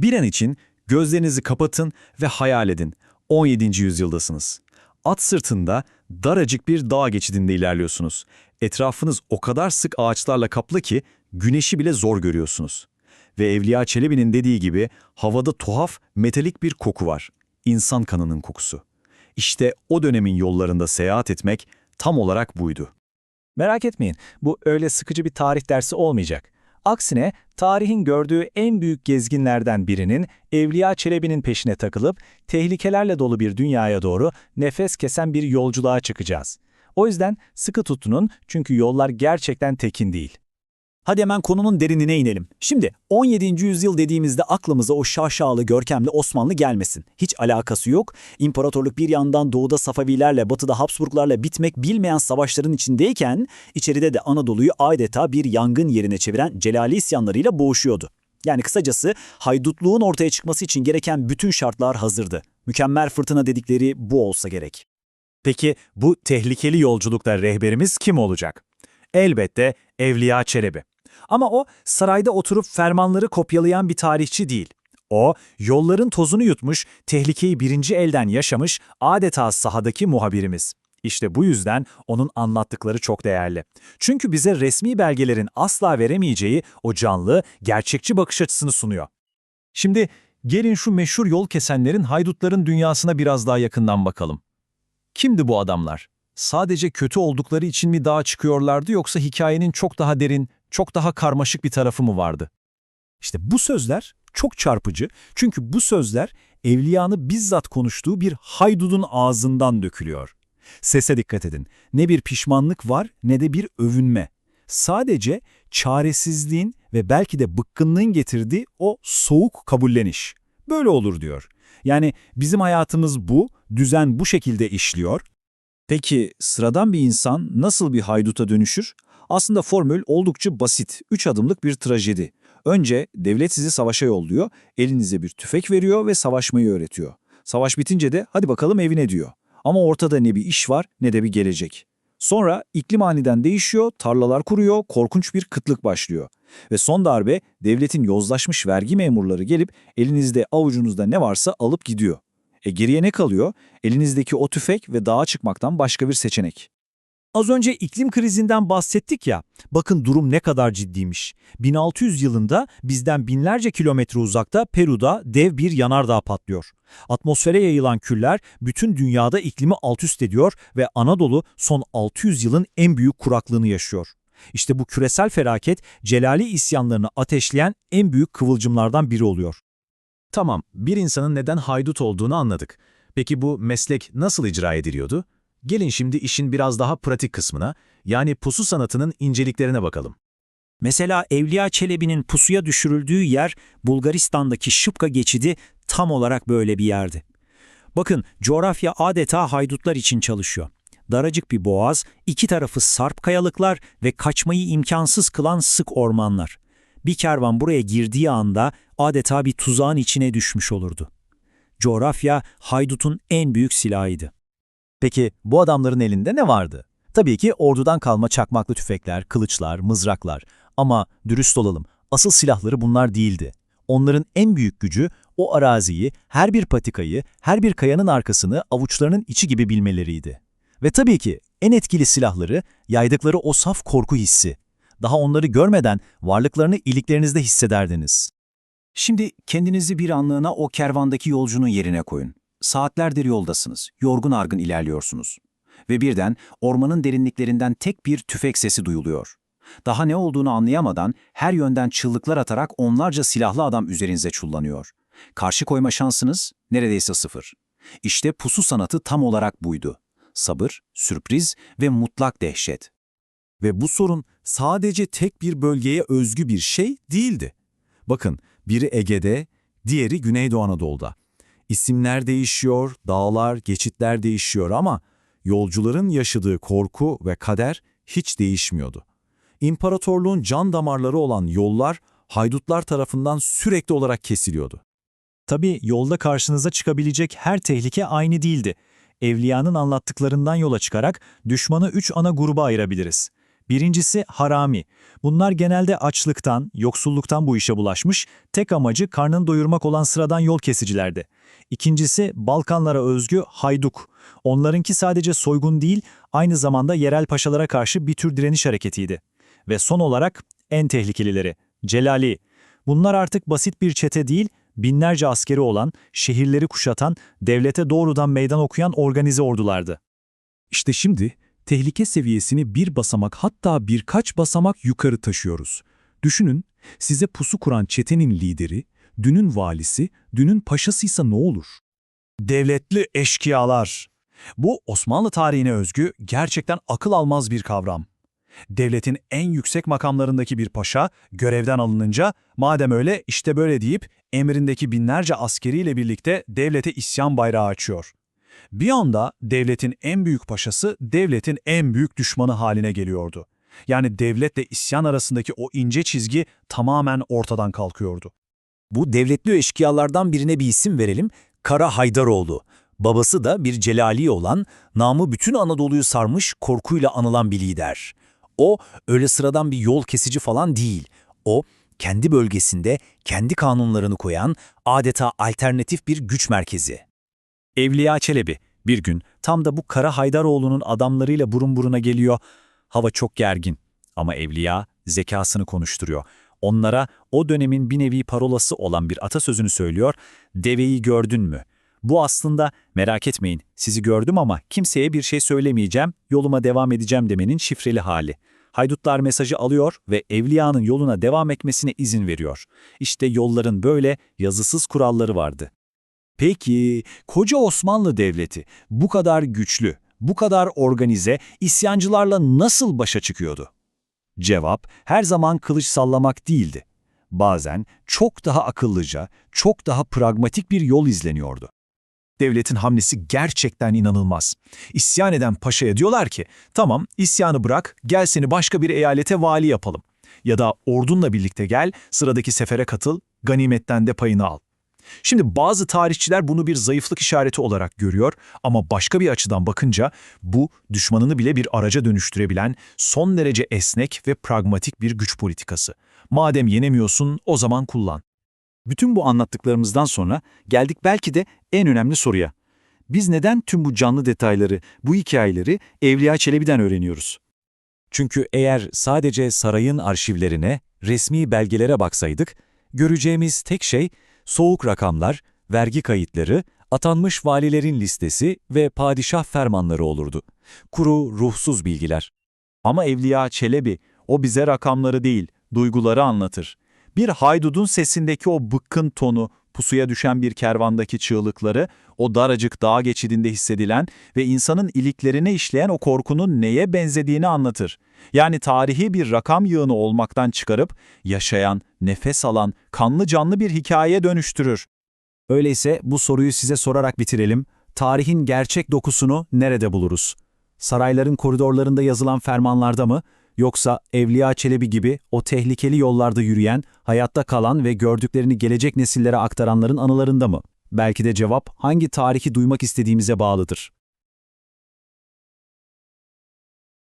Bir an için gözlerinizi kapatın ve hayal edin. 17. yüzyıldasınız. At sırtında daracık bir dağ geçidinde ilerliyorsunuz. Etrafınız o kadar sık ağaçlarla kaplı ki güneşi bile zor görüyorsunuz. Ve Evliya Çelebi'nin dediği gibi havada tuhaf, metalik bir koku var. İnsan kanının kokusu. İşte o dönemin yollarında seyahat etmek tam olarak buydu. Merak etmeyin, bu öyle sıkıcı bir tarih dersi olmayacak. Aksine tarihin gördüğü en büyük gezginlerden birinin Evliya Çelebi'nin peşine takılıp tehlikelerle dolu bir dünyaya doğru nefes kesen bir yolculuğa çıkacağız. O yüzden sıkı tutunun çünkü yollar gerçekten tekin değil. Hadi hemen konunun derinine inelim. Şimdi 17. yüzyıl dediğimizde aklımıza o şaşalı, görkemli Osmanlı gelmesin. Hiç alakası yok. İmparatorluk bir yandan doğuda Safavilerle, batıda Habsburglarla bitmek bilmeyen savaşların içindeyken, içeride de Anadolu'yu adeta bir yangın yerine çeviren Celali isyanlarıyla boğuşuyordu. Yani kısacası haydutluğun ortaya çıkması için gereken bütün şartlar hazırdı. Mükemmel fırtına dedikleri bu olsa gerek. Peki bu tehlikeli yolculukta rehberimiz kim olacak? Elbette Evliya Çelebi. Ama o sarayda oturup fermanları kopyalayan bir tarihçi değil. O, yolların tozunu yutmuş, tehlikeyi birinci elden yaşamış, adeta sahadaki muhabirimiz. İşte bu yüzden onun anlattıkları çok değerli. Çünkü bize resmi belgelerin asla veremeyeceği o canlı, gerçekçi bakış açısını sunuyor. Şimdi gelin şu meşhur yol kesenlerin haydutların dünyasına biraz daha yakından bakalım. Kimdi bu adamlar? Sadece kötü oldukları için mi dağa çıkıyorlardı yoksa hikayenin çok daha derin, çok daha karmaşık bir tarafı mı vardı? İşte bu sözler çok çarpıcı çünkü bu sözler Evliya'nı bizzat konuştuğu bir haydudun ağzından dökülüyor. Sese dikkat edin. Ne bir pişmanlık var ne de bir övünme. Sadece çaresizliğin ve belki de bıkkınlığın getirdiği o soğuk kabulleniş. Böyle olur diyor. Yani bizim hayatımız bu, düzen bu şekilde işliyor. Peki sıradan bir insan nasıl bir hayduta dönüşür? Aslında formül oldukça basit, üç adımlık bir trajedi. Önce devlet sizi savaşa yolluyor, elinize bir tüfek veriyor ve savaşmayı öğretiyor. Savaş bitince de hadi bakalım evine diyor. Ama ortada ne bir iş var ne de bir gelecek. Sonra iklim aniden değişiyor, tarlalar kuruyor, korkunç bir kıtlık başlıyor. Ve son darbe devletin yozlaşmış vergi memurları gelip elinizde avucunuzda ne varsa alıp gidiyor. E geriye ne kalıyor? Elinizdeki o tüfek ve dağa çıkmaktan başka bir seçenek. Az önce iklim krizinden bahsettik ya, bakın durum ne kadar ciddiymiş. 1600 yılında bizden binlerce kilometre uzakta Peru'da dev bir yanardağ patlıyor. Atmosfere yayılan küller bütün dünyada iklimi alt üst ediyor ve Anadolu son 600 yılın en büyük kuraklığını yaşıyor. İşte bu küresel felaket Celali isyanlarını ateşleyen en büyük kıvılcımlardan biri oluyor. Tamam, bir insanın neden haydut olduğunu anladık. Peki bu meslek nasıl icra ediliyordu? Gelin şimdi işin biraz daha pratik kısmına, yani pusu sanatının inceliklerine bakalım. Mesela Evliya Çelebi'nin pusuya düşürüldüğü yer Bulgaristan'daki Şıpka geçidi tam olarak böyle bir yerdi. Bakın coğrafya adeta haydutlar için çalışıyor. Daracık bir boğaz, iki tarafı sarp kayalıklar ve kaçmayı imkansız kılan sık ormanlar. Bir kervan buraya girdiği anda adeta bir tuzağın içine düşmüş olurdu. Coğrafya haydutun en büyük silahıydı. Peki bu adamların elinde ne vardı? Tabii ki ordudan kalma çakmaklı tüfekler, kılıçlar, mızraklar. Ama dürüst olalım, asıl silahları bunlar değildi. Onların en büyük gücü o araziyi, her bir patikayı, her bir kayanın arkasını avuçlarının içi gibi bilmeleriydi. Ve tabii ki en etkili silahları yaydıkları o saf korku hissi. Daha onları görmeden varlıklarını iliklerinizde hissederdiniz. Şimdi kendinizi bir anlığına o kervandaki yolcunun yerine koyun. Saatlerdir yoldasınız, yorgun argın ilerliyorsunuz. Ve birden ormanın derinliklerinden tek bir tüfek sesi duyuluyor. Daha ne olduğunu anlayamadan her yönden çığlıklar atarak onlarca silahlı adam üzerinize çullanıyor. Karşı koyma şansınız neredeyse sıfır. İşte pusu sanatı tam olarak buydu. Sabır, sürpriz ve mutlak dehşet. Ve bu sorun sadece tek bir bölgeye özgü bir şey değildi. Bakın, biri Ege'de, diğeri Güneydoğu Anadolu'da. İsimler değişiyor, dağlar, geçitler değişiyor ama yolcuların yaşadığı korku ve kader hiç değişmiyordu. İmparatorluğun can damarları olan yollar haydutlar tarafından sürekli olarak kesiliyordu. Tabii yolda karşınıza çıkabilecek her tehlike aynı değildi. Evliyanın anlattıklarından yola çıkarak düşmanı üç ana gruba ayırabiliriz. Birincisi harami. Bunlar genelde açlıktan, yoksulluktan bu işe bulaşmış, tek amacı karnını doyurmak olan sıradan yol kesicilerdi. İkincisi Balkanlara özgü hayduk. Onlarınki sadece soygun değil, aynı zamanda yerel paşalara karşı bir tür direniş hareketiydi. Ve son olarak en tehlikelileri, Celali. Bunlar artık basit bir çete değil, binlerce askeri olan, şehirleri kuşatan, devlete doğrudan meydan okuyan organize ordulardı. İşte şimdi tehlike seviyesini bir basamak hatta birkaç basamak yukarı taşıyoruz. Düşünün, size pusu kuran çetenin lideri, dünün valisi, dünün paşasıysa ne olur? Devletli eşkıyalar. Bu Osmanlı tarihine özgü gerçekten akıl almaz bir kavram. Devletin en yüksek makamlarındaki bir paşa görevden alınınca madem öyle işte böyle deyip emrindeki binlerce askeriyle birlikte devlete isyan bayrağı açıyor. Bir anda devletin en büyük paşası devletin en büyük düşmanı haline geliyordu. Yani devletle isyan arasındaki o ince çizgi tamamen ortadan kalkıyordu. Bu devletli eşkıyalardan birine bir isim verelim, Kara Haydaroğlu. Babası da bir Celali olan, namı bütün Anadolu'yu sarmış korkuyla anılan bir lider. O öyle sıradan bir yol kesici falan değil. O kendi bölgesinde kendi kanunlarını koyan adeta alternatif bir güç merkezi. Evliya Çelebi bir gün tam da bu Kara Haydaroğlu'nun adamlarıyla burun buruna geliyor. Hava çok gergin ama Evliya zekasını konuşturuyor. Onlara o dönemin bir nevi parolası olan bir atasözünü söylüyor. Deveyi gördün mü? Bu aslında merak etmeyin sizi gördüm ama kimseye bir şey söylemeyeceğim, yoluma devam edeceğim demenin şifreli hali. Haydutlar mesajı alıyor ve Evliya'nın yoluna devam etmesine izin veriyor. İşte yolların böyle yazısız kuralları vardı. Peki, koca Osmanlı Devleti bu kadar güçlü, bu kadar organize, isyancılarla nasıl başa çıkıyordu? Cevap, her zaman kılıç sallamak değildi. Bazen çok daha akıllıca, çok daha pragmatik bir yol izleniyordu. Devletin hamlesi gerçekten inanılmaz. İsyan eden paşaya diyorlar ki, tamam isyanı bırak, gel seni başka bir eyalete vali yapalım. Ya da ordunla birlikte gel, sıradaki sefere katıl, ganimetten de payını al. Şimdi bazı tarihçiler bunu bir zayıflık işareti olarak görüyor ama başka bir açıdan bakınca bu düşmanını bile bir araca dönüştürebilen son derece esnek ve pragmatik bir güç politikası. Madem yenemiyorsun o zaman kullan. Bütün bu anlattıklarımızdan sonra geldik belki de en önemli soruya. Biz neden tüm bu canlı detayları, bu hikayeleri Evliya Çelebi'den öğreniyoruz? Çünkü eğer sadece sarayın arşivlerine, resmi belgelere baksaydık, göreceğimiz tek şey soğuk rakamlar, vergi kayıtları, atanmış valilerin listesi ve padişah fermanları olurdu. Kuru, ruhsuz bilgiler. Ama Evliya Çelebi o bize rakamları değil, duyguları anlatır. Bir haydudun sesindeki o bıkkın tonu, pusuya düşen bir kervandaki çığlıkları, o daracık dağ geçidinde hissedilen ve insanın iliklerine işleyen o korkunun neye benzediğini anlatır. Yani tarihi bir rakam yığını olmaktan çıkarıp, yaşayan, nefes alan, kanlı canlı bir hikayeye dönüştürür. Öyleyse bu soruyu size sorarak bitirelim. Tarihin gerçek dokusunu nerede buluruz? Sarayların koridorlarında yazılan fermanlarda mı? Yoksa Evliya Çelebi gibi o tehlikeli yollarda yürüyen, hayatta kalan ve gördüklerini gelecek nesillere aktaranların anılarında mı? Belki de cevap hangi tarihi duymak istediğimize bağlıdır.